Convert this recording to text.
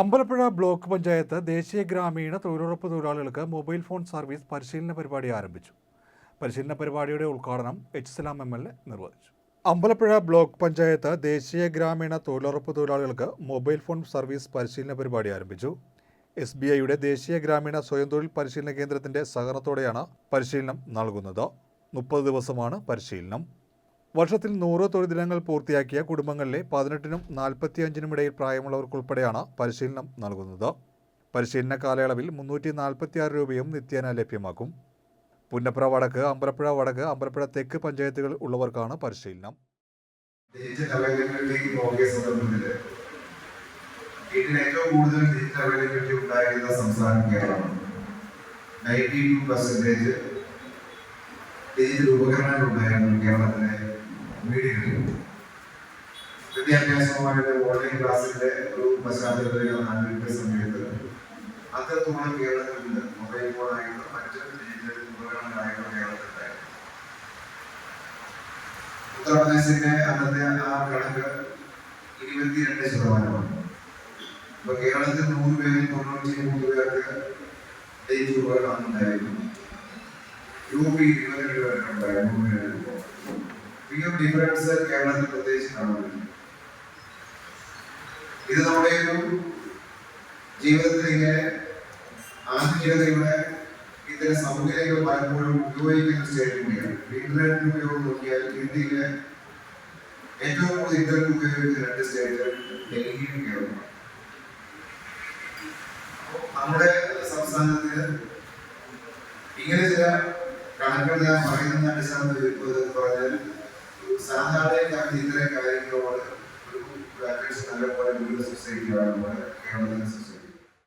Ambalappuzha block panchayat ദേശീയ ഗ്രാമീണ തൊഴിലുറപ്പ് തൊഴിലാളികൾക്ക് മൊബൈൽ ഫോൺ സർവീസ് പരിശീലന പരിപാടി ആരംഭിച്ചു. പരിശീലന പരിപാടിയുടെ ഉദ്ഘാടനം H Salam M L A നിർവഹിച്ചു. അമ്പലപ്പുഴ ബ്ലോക്ക് പഞ്ചായത്ത് ദേശീയ ഗ്രാമീണ തൊഴിലുറപ്പ് തൊഴിലാളികൾക്ക് മൊബൈൽ ഫോൺ സർവീസ് പരിശീലന പരിപാടി ആരംഭിച്ചു. എസ് ബി ഐയുടെ ദേശീയ ഗ്രാമീണ സ്വയം തൊഴിൽ പരിശീലന കേന്ദ്രത്തിന്റെ സഹകരണത്തോടെയാണ് പരിശീലനം നൽകുന്നത്. മുപ്പത് ദിവസമാണ് പരിശീലനം. വർഷത്തിൽ നൂറ് തൊഴിൽ ദിനങ്ങൾ പൂർത്തിയാക്കിയ കുടുംബങ്ങളിലെ പതിനെട്ടിനും നാൽപ്പത്തിയഞ്ചിനും ഇടയിൽ പ്രായമുള്ളവർക്കുൾപ്പെടെയാണ് പരിശീലനം നൽകുന്നത്. പരിശീലന കാലയളവിൽ മുന്നൂറ്റി നാൽപ്പത്തിയാറ് രൂപയും നിത്യേന ലഭ്യമാക്കും. പുന്നപ്ര വടക്ക് അമ്പലപ്പുഴ വടക്ക് അമ്പലപ്പുഴ തെക്ക് പഞ്ചായത്തുകൾ ഉള്ളവർക്കാണ് പരിശീലനം. ഡിജിറ്റൽ ഉപകരണങ്ങൾ വിദ്യാഭ്യാസവുമായിട്ട് ഓൺലൈൻ ക്ലാസ്സിന്റെ ഒരു പശ്ചാത്തലത്തിൽ ആരംഭിച്ച സമയത്ത് അത്രത്തോളം കേരളത്തിൽ മൊബൈൽ ഫോണായിട്ടുള്ള മറ്റ് ഡിജിറ്റൽ ഉപകരണങ്ങളായിട്ടുള്ള കേരളത്തിലുണ്ടായിരുന്നു ഉത്തർപ്രദേശിന്റെ അന്നത്തെ ആ കണക്ക് ഇരുപത്തിരണ്ട് ശതമാനമാണ് അപ്പൊ കേരളത്തിൽ നൂറ് പേരിൽ തൊണ്ണൂറ്റി മൂന്ന് പേർക്ക് ഡേറ്റ് ഉപകരണം ഉണ്ടായിരുന്നു യു പി ഇരുപത്തിരണ്ട് പേർക്കുണ്ടായിരുന്നു മൂന്ന് പേര് ഈ ഒരു ഡിഫറൻസ് കേരളത്തിൽ പ്രത്യേകിച്ച് കാണുന്നില്ല ഇത് നമ്മുടെ ജീവിതത്തിൽ ഇങ്ങനെ ആധുനികതയുടെ ഇത്തരം സൗകര്യങ്ങൾ പലപ്പോഴും ഉപയോഗിക്കുന്ന സ്റ്റേറ്റ് കൂടിയാണ് ഇന്റർനെറ്റ് ഉപയോഗം നോക്കിയാൽ ഇന്ത്യയിലെ ഏറ്റവും കൂടുതൽ ഇന്റർനെറ്റ് ഉപയോഗിക്കുന്ന രണ്ട് സ്റ്റേറ്റുകൾ ഡൽഹിയും കേരളമാണ് നമ്മുടെ സംസ്ഥാനത്തിന് ഇങ്ങനെ ചില കണക്കുകൾ ഞാൻ പറയുന്ന അടിസ്ഥാനത്തിൽ പറഞ്ഞാൽ സാധാരണക്കാർക്ക് ഇത്തരം practice നല്ലപോലെ വിവിധ സൊസൈറ്റിയാണ് നമ്മുടെ കേരളത്തിലെ സൊസൈറ്റി